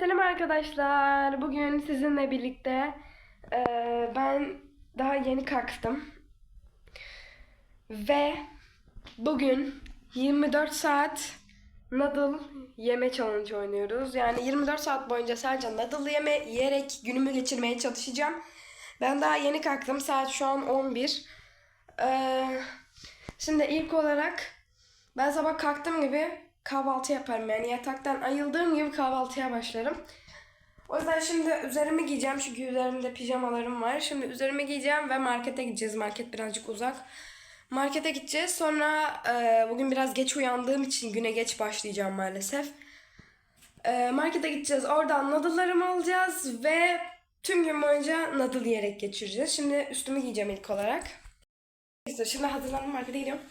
Selam arkadaşlar. Bugün sizinle birlikte eee, ben daha yeni kalktım. Ve bugün 24 saat noodle yeme challenge oynuyoruz. Yani 24 saat boyunca sadece noodle yeme yiyerek günümü geçirmeye çalışacağım. Ben daha yeni kalktım. Saat şu an 11. Eee, şimdi ilk olarak ben sabah kalktığım gibi kahvaltı yaparım. Yani yataktan ayıldığım gibi kahvaltıya başlarım. O yüzden şimdi üzerimi giyeceğim çünkü üzerimde pijamalarım var. Şimdi üzerimi giyeceğim ve markete gideceğiz. Market birazcık uzak. Markete gideceğiz. Sonra e, bugün biraz geç uyandığım için güne geç başlayacağım maalesef. E, markete gideceğiz. Oradan noodle'larımı alacağız ve tüm gün boyunca noodle yiyerek geçireceğiz. Şimdi üstümü giyeceğim ilk olarak. Şimdi hazırlandım markete gidiyorum.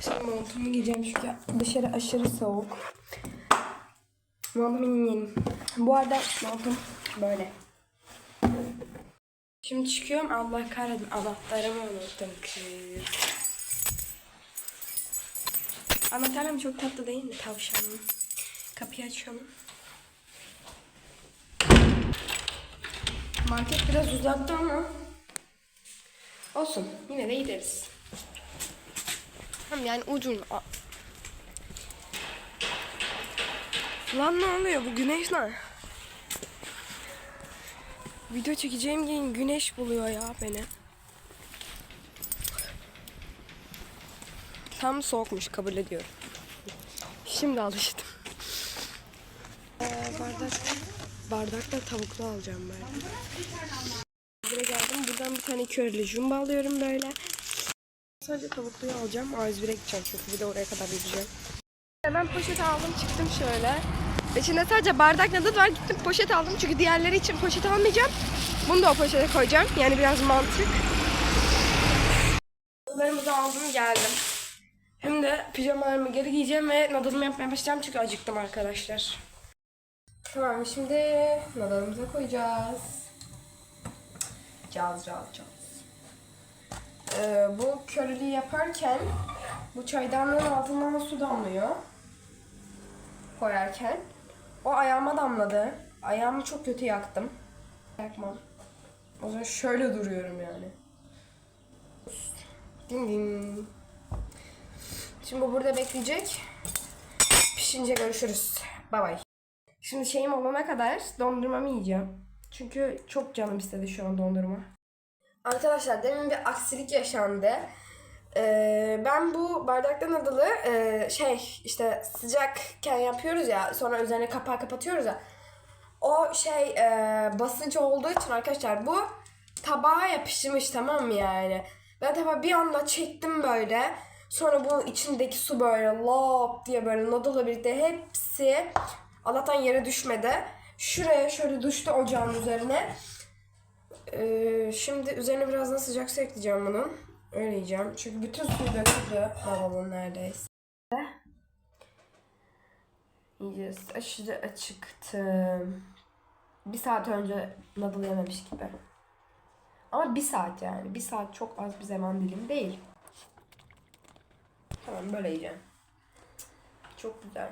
Şimdi montumu giyeceğim çünkü dışarı aşırı soğuk. Montumu giyeyim. Bu arada montum böyle. Şimdi çıkıyorum. Allah kahretsin. Anahtarımı unuttum kız. Anahtarım çok tatlı değil mi tavşanım? Kapıyı açıyorum. Market biraz uzakta ama olsun. Yine de gideriz. Tamam yani ucun. A- Lan ne oluyor bu güneş ne? Video çekeceğim gün güneş buluyor ya beni. Tam soğukmuş kabul ediyorum. Şimdi alıştım. Ee, bardak bardakla tavuklu alacağım ben. Buraya geldim. Buradan bir tane köreli jumbo alıyorum böyle. Sadece tavukluyu alacağım. A101'e gideceğim çünkü bir de oraya kadar gideceğim. Ben poşet aldım çıktım şöyle. İçinde sadece bardak nadı var. Gittim poşet aldım çünkü diğerleri için poşet almayacağım. Bunu da o poşete koyacağım. Yani biraz mantık. Noodle'larımızı aldım geldim. Şimdi pijamalarımı geri giyeceğim ve noodle'ımı yapmaya başlayacağım çünkü acıktım arkadaşlar. Tamam şimdi noodle'ımıza koyacağız. Caz caz caz. Ee, bu köreliği yaparken bu çaydanlığın altından su damlıyor. Koyarken. O ayağıma damladı. Ayağımı çok kötü yaktım. Yakmam. O zaman şöyle duruyorum yani. Ding ding. Şimdi bu burada bekleyecek. Pişince görüşürüz. Bay bay. Şimdi şeyim olana kadar dondurmamı yiyeceğim. Çünkü çok canım istedi şu an dondurma. Arkadaşlar demin bir aksilik yaşandı. Ee, ben bu bardaktan adalı e, şey işte sıcakken yapıyoruz ya sonra üzerine kapağı kapatıyoruz ya. O şey e, basınç olduğu için arkadaşlar bu tabağa yapışmış tamam mı yani. Ben tabağı bir anda çektim böyle. Sonra bu içindeki su böyle lop diye böyle noodle'la birlikte hepsi Allah'tan yere düşmedi. Şuraya şöyle düştü ocağın üzerine. Ee, şimdi üzerine biraz da sıcak su ekleyeceğim bunun. Öyle yiyeceğim. Çünkü bütün suyu döküldü lavabonun neredeyse. Yiyeceğiz. Aşırı acıktım. Bir saat önce noodle yememiş gibi. Ama bir saat yani. Bir saat çok az bir zaman dilimi değil. Tamam böyle yiyeceğim. Çok güzel.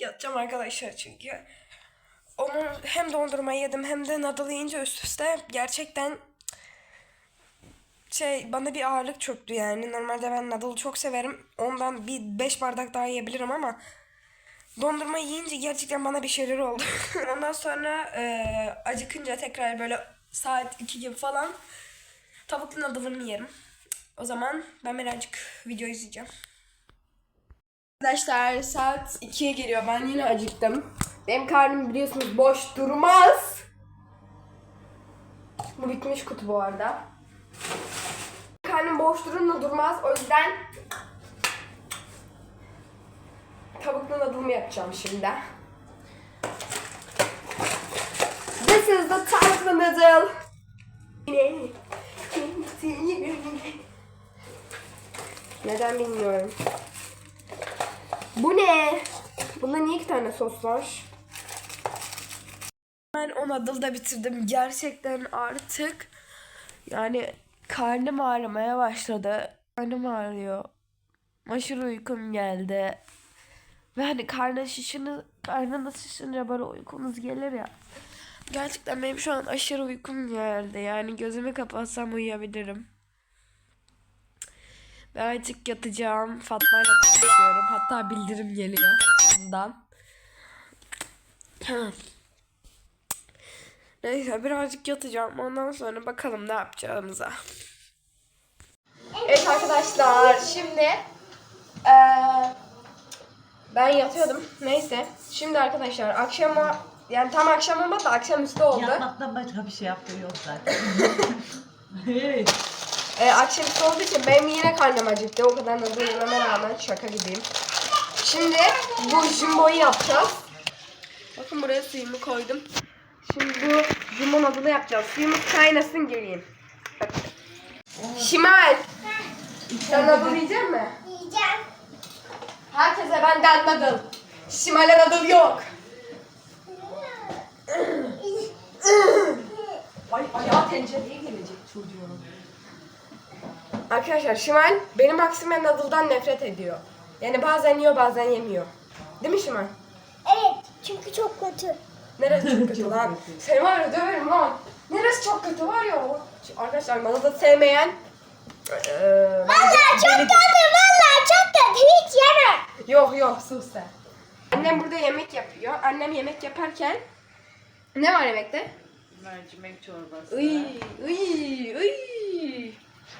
Yatacağım arkadaşlar çünkü. Onu hem dondurma yedim hem de noodle yiyince üst üste gerçekten şey bana bir ağırlık çöktü yani. Normalde ben noodle çok severim. Ondan bir 5 bardak daha yiyebilirim ama dondurma yiyince gerçekten bana bir şeyler oldu. Ondan sonra e, acıkınca tekrar böyle saat 2 gibi falan tavuklu noodle'ımı yerim. O zaman ben birazcık video izleyeceğim. Arkadaşlar saat 2'ye geliyor. Ben yine acıktım. Benim karnım biliyorsunuz boş durmaz. Bu bitmiş kutu bu arada. Karnım boş durur mu durmaz. O yüzden tavuklu noodle'ımı yapacağım şimdi. This is the tavuklu noodle. Neden bilmiyorum. Bu ne? Bunda niye iki tane sos var? Ben o nadıl da bitirdim. Gerçekten artık yani karnım ağrımaya başladı. Karnım ağrıyor. Aşırı uykum geldi. Ve hani karnı şişini, karnınız şişince böyle uykunuz gelir ya. Gerçekten benim şu an aşırı uykum geldi. Yani gözümü kapatsam uyuyabilirim. Ben artık yatacağım. Fatma ile konuşuyorum. Hatta bildirim geliyor bundan. Neyse birazcık yatacağım. Ondan sonra bakalım ne yapacağımıza. Evet arkadaşlar şimdi eee, ben yatıyordum. Neyse. Şimdi arkadaşlar akşama yani tam akşam olmadı da akşamüstü oldu. Yapmaktan başka bir şey yaptığı yok zaten. hey. Ee, akşamüstü olduğu için benim yine karnım acıktı. O kadar hızlı yememe rağmen şaka gibiyim. Şimdi bu jumbo'yu yapacağız. Bakın buraya suyumu koydum. Şimdi bu jumbo noodle'ı yapacağız. Suyumuz kaynasın geleyim. Şimal. Sen noodle yiyecek misin? Yiyeceğim. Herkese benden noodle. Şimal'e noodle yok. Ay ayağı tencereye gelecek çocuğun. Arkadaşlar Şimal benim aksime noodle'dan nefret ediyor. Yani bazen yiyor bazen yemiyor. Değil mi Şimal? Evet çünkü çok kötü. Neresi çok kötü lan? Seni var ya döverim lan. Neresi çok kötü var ya? o- Arkadaşlar bana da sevmeyen eee, Vallahi çok kötü vallahi çok kötü hiç yeme. Yok yok sus sen. Annem burada yemek yapıyor. Annem yemek yaparken ne var yemekte? Mercimek çorbası. Iy, iy, iy.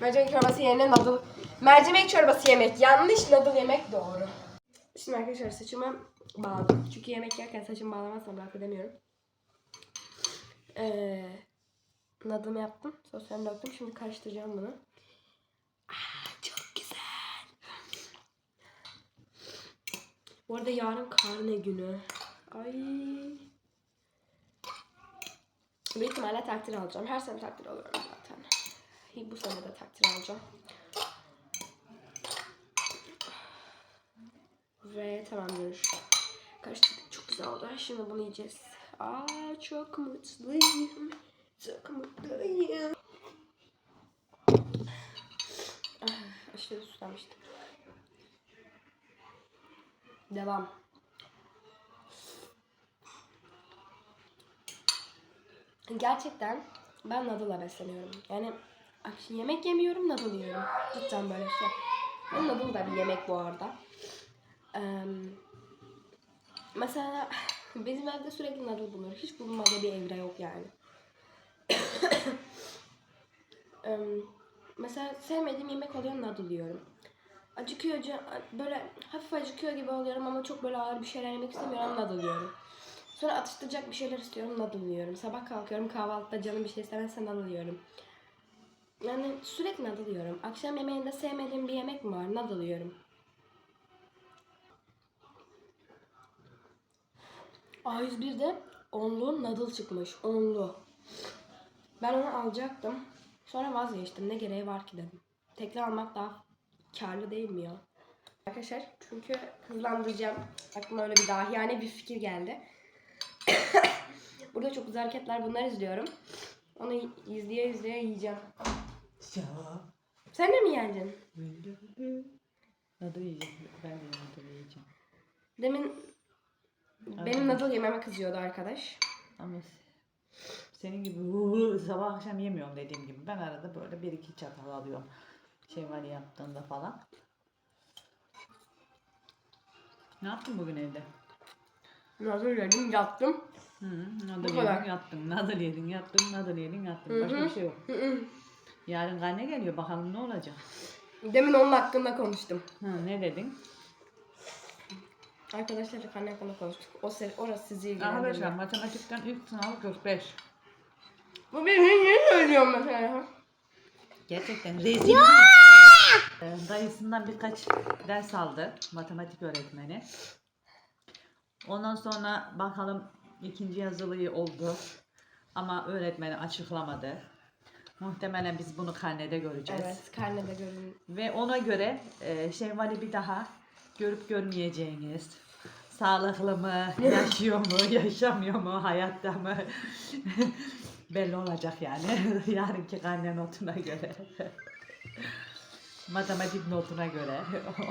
Mercimek çorbası yerine noodle. Mercimek çorbası yemek yanlış, noodle yemek doğru. Şimdi arkadaşlar saçımı bağladım. Çünkü yemek yerken saçımı bağlamazsam rahat edemiyorum. Ee, noodle'ımı yaptım. Soslarını döktüm. Şimdi karıştıracağım bunu. Aa, çok güzel. Bu arada yarın karne günü. Ay. Büyük ihtimalle takdir alacağım. Her sene takdir alıyorum. Bu sene de takdir alacağım. Ve tamamdır. Karıştırdık. Çok güzel oldu. Şimdi bunu yiyeceğiz. Aa çok mutluyum. Çok mutluyum. Ah, aşırı susamıştım. Devam. Gerçekten ben noodle'la besleniyorum. Yani akşam yemek yemiyorum, noodle yiyorum. Cidden böyle şey. Ben noodle da bir yemek bu arada. Eee, mesela bizim evde sürekli noodle bulunur. Hiç bulunmadığı bir evre yok yani. Eee, mesela sevmediğim yemek oluyor noodle yiyorum. Acıkıyor, böyle hafif acıkıyor gibi oluyorum ama çok böyle ağır bir şeyler yemek istemiyorum noodle yiyorum. Sonra atıştıracak bir şeyler istiyorum, noodle yiyorum. Sabah kalkıyorum, kahvaltıda canım bir şey istemezse noodle yiyorum. Yani sürekli noodle yiyorum. Akşam yemeğinde sevmediğim bir yemek mi var? Noodle yiyorum. A101'de onlu noodle çıkmış. Onlu. Ben onu alacaktım. Sonra vazgeçtim. Ne gereği var ki dedim. Tekli almak daha karlı değil mi ya? Arkadaşlar çünkü hızlandıracağım. Aklıma öyle bir dahiyane bir fikir geldi. Burada çok güzel hareketler bunlar izliyorum. Onu izleye izleye yiyeceğim. Ya. Sen de mi yendin? Nadı yiyeceğim. Ben de nadı yiyeceğim. Demin benim noodle yememe kızıyordu arkadaş. Ama senin gibi "Uuu, sabah akşam yemiyorum dediğim gibi. Ben arada böyle bir iki çatal alıyorum. Şey var yaptığında falan. Ne yaptın bugün evde? Noodle yedim yattım. Hı, Bu nadıl kadar. yedin yattın, nadıl yedin yattın, nadıl yedin yattın. Başka bir şey yok. Hı hı. Yarın karne geliyor bakalım ne olacak. Demin onun hakkında konuştum. Ha, ne dedin? Arkadaşlarla karne hakkında konuştuk. O seri, orası sizi ilgilendirmiyor. Arkadaşlar matematikten ilk sınavı 45. Bu benim niye söylüyorum mesela? Gerçekten rezil. Ee, Dayısından birkaç ders aldı matematik öğretmeni. Ondan sonra bakalım ikinci yazılıyı oldu. Ama öğretmeni açıklamadı. Muhtemelen biz bunu karnede göreceğiz. Evet, karnede görün. Ve ona göre e, Şevval'i bir daha görüp görmeyeceğiniz, Sağlıklı mı? Yaşıyor mu? Yaşamıyor mu? Hayatta mı? Belli olacak yani. Yarınki karne notuna göre. Matematik notuna göre.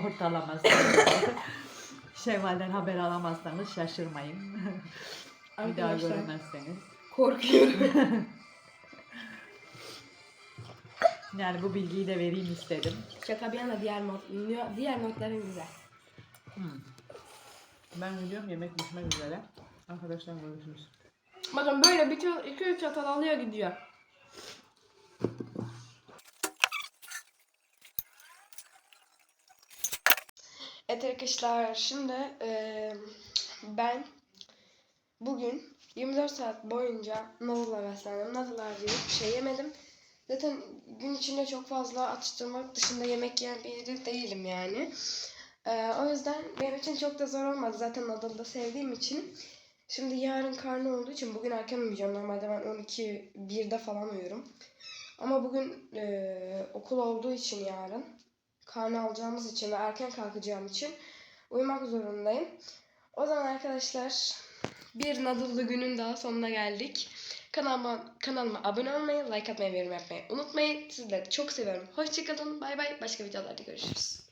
Ortalaması. Şevval'den haber alamazsanız şaşırmayın. Bir daha Arkadaşlar. göremezseniz. Korkuyorum. Yani bu bilgiyi de vereyim istedim. Şaka bir yana diğer not, diğer notların güzel. Ben gidiyorum yemek pişmek üzere. Arkadaşlar görüşürüz. Bakın böyle bir çat, iki üç çatal alıyor gidiyor. Evet arkadaşlar şimdi eee, ben bugün 24 saat boyunca noodle'la beslendim. Noodle harici hiçbir şey yemedim. Zaten gün içinde çok fazla atıştırmak dışında yemek yiyen biri değilim yani. Eee, o yüzden benim için çok da zor olmadı. Zaten noodle'ı da sevdiğim için. Şimdi yarın karne olduğu için bugün erken uyuyacağım. Normalde ben 12 1'de falan uyuyorum. Ama bugün eee, okul olduğu için yarın karne alacağımız için ve erken kalkacağım için uyumak zorundayım. O zaman arkadaşlar bir nadıllı günün daha sonuna geldik. Kanalıma, kanalıma abone olmayı, like atmayı ve yorum yapmayı unutmayın. Sizleri çok seviyorum. Hoşçakalın. Bay bay. Başka videolarda görüşürüz.